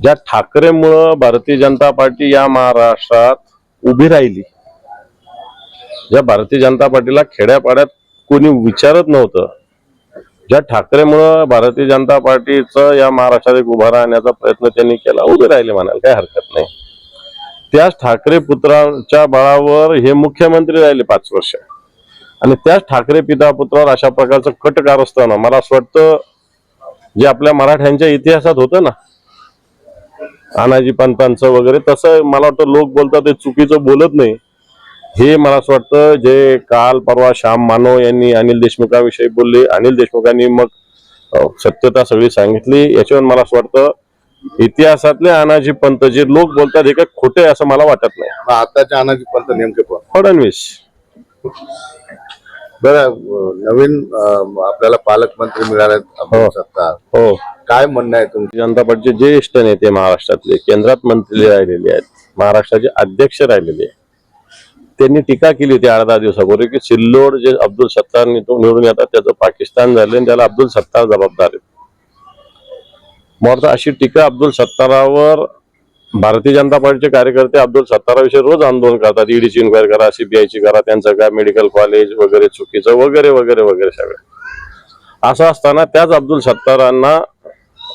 ज्या ठाकरेमुळं भारतीय जनता पार्टी या महाराष्ट्रात उभी राहिली ज्या भारतीय जनता पार्टीला खेड्यापाड्यात कोणी विचारत नव्हतं ज्या ठाकरेमुळं भारतीय जनता पार्टीचं या महाराष्ट्रात एक उभा राहण्याचा प्रयत्न त्यांनी केला उभे राहिले म्हणाल काही हरकत नाही. त्याच ठाकरे पुत्राच्या बळावर हे मुख्यमंत्री राहिले पाच वर्ष. आणि त्याच ठाकरे पिता पुत्रावर अशा प्रकारचं कट कारस्थानं मला असं वाटतं जे आपल्या मराठ्यांच्या इतिहासात होतं ना अनाजी पंतांचं वगैरे तसं मला वाटतं लोक बोलतात ते चुकीचं बोलत नाही. हे मला असं वाटतं जे काल परवा श्याम मानव यांनी अनिल देशमुखाविषयी बोलले अनिल देशमुखांनी मग सत्यता सगळी सांगितली. याच्यावर मला असं वाटतं इतिहासातले अनाजी पंत जे लोक बोलतात हे काही खोटे असं मला वाटत नाही. मग आताच्या अनाजी पंत नेमके फडणवीस. बरं नवीन आपल्याला पालकमंत्री मिळाले हो. काय म्हणणं आहे तुमचं? जनता पार्टीचे ज्येष्ठ नेते महाराष्ट्रातले केंद्रात मंत्री राहिलेले आहेत महाराष्ट्राचे अध्यक्ष राहिलेले आहेत. त्यांनी टीका केली होती अर्धा दिवसापूर्वी की सिल्लोड जे अब्दुल सत्तार निवडून येतात त्याचं पाकिस्तान झालं आणि त्याला अब्दुल सत्तार जबाबदार आहेत. अशी टीका अब्दुल सत्तारावर भारतीय जनता पार्टीचे कार्यकर्ते अब्दुल सत्ताराविषयी रोज आंदोलन करतात. ईडीची इन्क्वायरी करा सीबीआयची करा त्यांचं काय मेडिकल कॉलेज वगैरे चुकीचं वगैरे वगैरे वगैरे सगळं. असं असताना त्याच अब्दुल सत्तारांना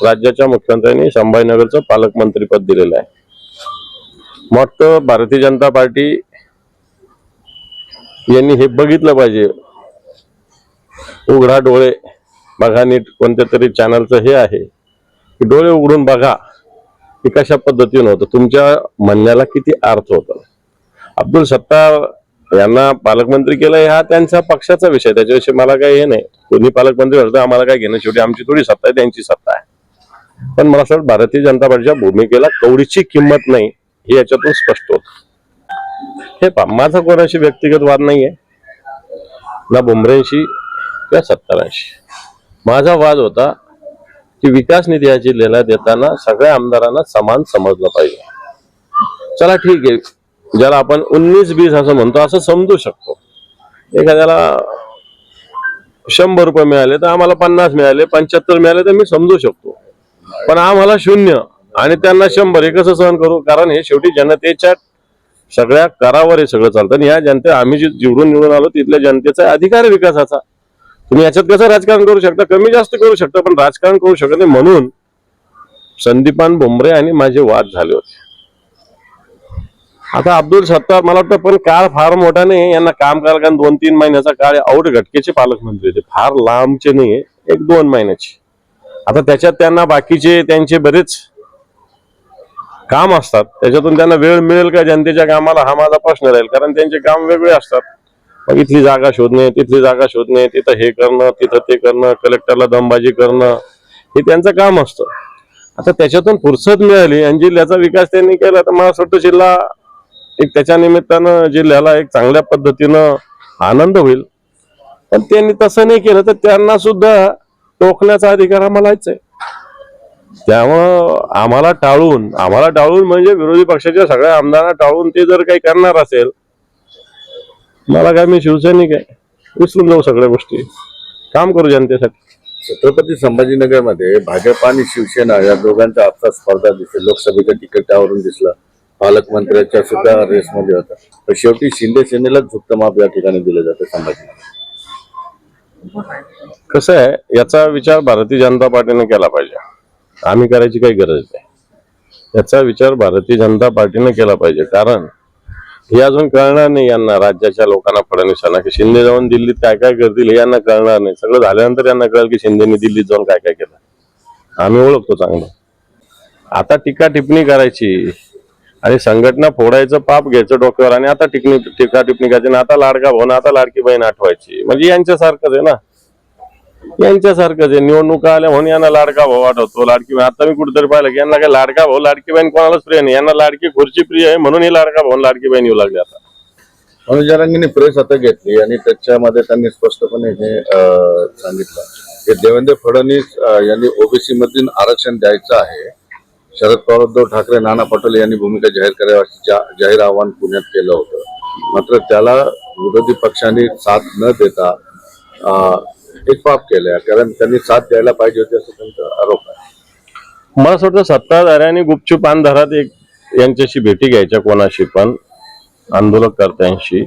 राज्याच्या मुख्यमंत्र्यांनी संभाजीनगरचं पालकमंत्रीपद दिलेलं आहे. मग भारतीय जनता पार्टी यांनी हे बघितलं पाहिजे. उघडा डोळे बघा नीट कोणत्या तरी चॅनलचं हे आहे. की डोळे उघडून बघा की कशा पद्धतीनं होतं. तुमच्या म्हणण्याला किती अर्थ होता. अब्दुल सत्तार यांना पालकमंत्री केलं हा त्यांचा पक्षाचा विषय. त्याच्याविषयी मला काही हे नाही. कोणी पालकमंत्री झालं आम्हाला काय घेणं शेवटी आमची थोडी सत्ता आहे त्यांची सत्ता आहे. पण मला असं भारतीय जनता पार्टीच्या भूमिकेला कवडीची किंमत नाही हे याच्यातून स्पष्ट होत. हे पहा माझा कोणाशी व्यक्तिगत वाद नाहीये. ना बुमरेंशी किंवा सत्तारांशी. माझा वाद होता की विकास निधी याची जिल्ह्याला देताना सगळ्या आमदारांना समान समजलं पाहिजे. चला ठीक आहे ज्याला आपण उन्नीस बीस असं म्हणतो असं समजू शकतो. एखाद्याला शंभर रुपये मिळाले तर आम्हाला पन्नास मिळाले पंच्याहत्तर मिळाले तर मी समजू शकतो. पण आम्हाला शून्य. आणि त्यांना शंभर. हे कसं सहन करू? कारण हे शेवटी जनतेच्या सगळ्या करावर हे सगळं चालतं. आणि या जनते आम्ही जे निवडून निवडून आलो तिथल्या जनतेचा अधिकार आहे विकासाचा. तुम्ही याच्यात कसं राजकारण करू शकता? कमी जास्त करू शकता पण राजकारण करू शकत नाही. म्हणून संदीपान भुमरे आणि माझे वाद झाले होते. आता अब्दुल सत्तार मला वाटतं पण काळ फार मोठा नाही यांना काम करायला कारण दोन तीन महिन्याचा काळ आऊट घटकेचे पालकमंत्री होते. फार लांबचे नाही एक दोन महिन्याचे. आता त्याच्यात त्यांना बाकीचे त्यांचे बरेच काम असतात. त्याच्यातून त्यांना वेळ मिळेल का जनतेच्या कामाला? हा माझा प्रश्न राहील. कारण त्यांचे काम वेगळे असतात. मग इथली जागा शोधणे तिथली जागा शोधणे तिथं हे करणं तिथं ते करणं कलेक्टरला दमबाजी करणं हे त्यांचं काम असतं. आता त्याच्यातून फुरसत मिळाली आणि जिल्ह्याचा विकास त्यांनी केला तर मला असं वाटतं जिल्हा एक त्याच्या निमित्तानं जिल्ह्याला एक चांगल्या पद्धतीनं आनंद होईल. पण त्यांनी तसं नाही केलं तर त्यांना सुद्धा टोकण्याचा अधिकार आम्हालाच आहे. त्यामुळं आम्हाला टाळून आम्हाला टाळून म्हणजे विरोधी पक्षाच्या सगळ्या आमदारांना टाळून ते जर काही करणार असेल मला काय मी शिवसैनिक आहे. विसरून जाऊ सगळ्या गोष्टी. काम करू जनतेसाठी. छत्रपती संभाजीनगरमध्ये भाजप आणि शिवसेना या दोघांचा आपसा स्पर्धा दिसेल लोकसभेच्या तिकिटावरून दिसला. पालकमंत्र्याच्या सुद्धा रेसमध्ये होता. पण शेवटी शिंदे सेनेलाच झुक्त माप या ठिकाणी दिलं जातं संभाजीनगर कसं आहे याचा विचार भारतीय जनता पार्टीने केला पाहिजे. आम्ही करायची काही गरज नाही. याचा विचार भारतीय जनता पार्टीने केला पाहिजे. कारण हे अजून कळणार नाही यांना राज्याच्या लोकांना फडणवीसांना की शिंदे जाऊन दिल्लीत काय काय करतील हे यांना कळणार नाही. सगळं झाल्यानंतर यांना कळेल की शिंदेनी दिल्लीत जाऊन काय काय केलं. आम्ही ओळखतो चांगलं. आता टीका टिप्पणी करायची. आणि संघटना फोडायचं पाप घ्यायचं डोक्यावर आणि आता टिकणी टीका टिपणी करायची आणि आता लाडका भाऊ आता लाडकी बहीण आठवायची. म्हणजे यांच्यासारखंच आहे ना? यांच्यासारखंच आहे. निवडणुका आल्या म्हणून यांना लाडका भाऊ आठवतो. लाडकी आता मी कुठेतरी पाहिलं की यांना काय लाडका भाऊ लाडकी बहीण कोणालाच प्रिय नाही. यांना लाडकी खुर्ची प्रिय आहे म्हणून ही लाडका भाऊ लाडकी बहीण येऊ लागली आता. अनुज प्रेस आता घेतली आणि त्याच्यामध्ये त्यांनी स्पष्टपणे हे सांगितलं. की देवेंद्र फडणवीस यांनी ओबीसी मधून आरक्षण द्यायचं आहे. शरद पवार उद्धव ठाकरे नाना पटोले यांनी भूमिका जाहीर करावी जा- जाहीर आवाहन पुण्यात केलं होतं. मात्र त्याला विरोधी पक्षांनी साथ न देता एक पाप केलंय. कारण त्यांनी साथ द्यायला पाहिजे होती असं त्यांचा आरोप आहे. मला असं वाटतं सत्ताधाऱ्यांनी गुपचूप अंधारात एक यांच्याशी भेटी घ्यायच्या कोणाशी पण आंदोलकर्त्यांशी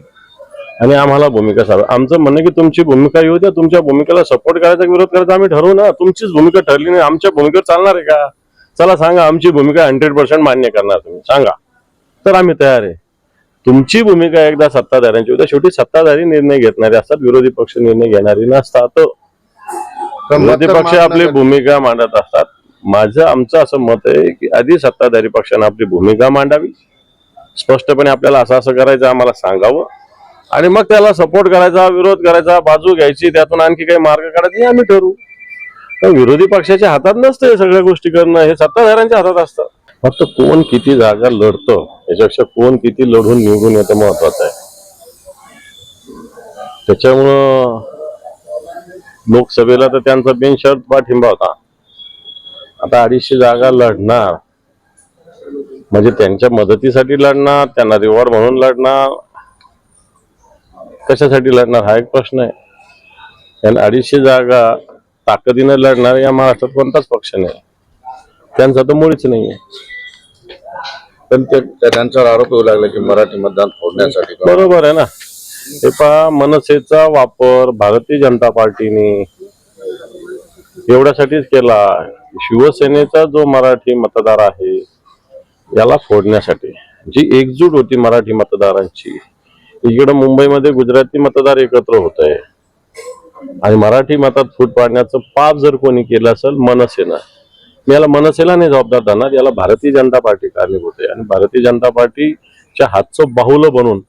आणि आम्हाला भूमिका सांगा आमचं म्हणणं की तुमची भूमिका येऊ द्या तुमच्या भूमिकेला सपोर्ट करायचा विरोध करायचा आम्ही ठरवू ना. तुमचीच भूमिका ठरली नाही आमच्या भूमिकेवर चालणार आहे का? चला सांगा आमची भूमिका हंड्रेड पर्सेंट मान्य करणार तुम्ही. सांगा. तर आम्ही तयार आहे. तुमची भूमिका एकदा सत्ताधाऱ्यांची उद्या शेवटी सत्ताधारी निर्णय घेतणारे असतात विरोधी पक्ष निर्णय घेणारी नसतात. विरोधी पक्ष आपली भूमिका मांडत असतात. माझं आमचं असं मत आहे की आधी सत्ताधारी पक्षानं आपली भूमिका मांडावी. स्पष्टपणे आपल्याला असं असं करायचं आम्हाला सांगावं. आणि मग त्याला सपोर्ट करायचा विरोध करायचा बाजू घ्यायची त्यातून आणखी काही मार्ग काढायचे हे आम्ही ठरवू. विरोधी पक्षाच्या हातात नसतं हे सगळ्या गोष्टी करणं. हे सत्ताधाऱ्यांच्या हातात असतं. फक्त कोण किती जागा लढतं याच्यापेक्षा कोण किती लढून निवडून येतं महत्वाचं आहे. त्याच्यामुळं लोकसभेला तर त्यांचा बिनशर्त पाठिंबा होता. आता अडीचशे जागा लढणार. म्हणजे त्यांच्या मदतीसाठी लढणार त्यांना रिवॉर्ड म्हणून लढणार. कशासाठी लढणार? हा एक प्रश्न आहे. कारण अडीचशे जागा ताकदीनं लढणार या महाराष्ट्रात कोणताच पक्ष नाही. त्यांचा तर मुळीच नाहीये. पण ते त्या- त्यांच्यावर आरोप येऊ लागला की मराठी मतदान फोडण्यासाठी बरोबर आहे ना. हे पहा मनसेचा वापर भारतीय जनता पार्टीने एवढ्यासाठीच केला. शिवसेनेचा जो मराठी मतदार आहे याला फोडण्यासाठी. जी एकजूट होती मराठी मतदारांची इकडे मुंबईमध्ये गुजराती मतदार एकत्र होत आहे आणि मराठी मतात फूट पाडण्याचं पाप जर कोणी केलं असेल मनसेना. मी याला मनसेला नाही जबाबदार धरणार याला भारतीय जनता पार्टी कारणीभूत आहे. आणि भारतीय जनता पार्टीच्या हातचं बाहुलं बनून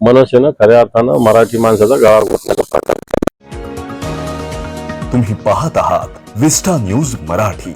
मनसेनं खऱ्या अर्थानं मराठी माणसाचा गळा घोटण्याचा प्रकार तुम्ही पाहत आहात विस्टा न्यूज मराठी.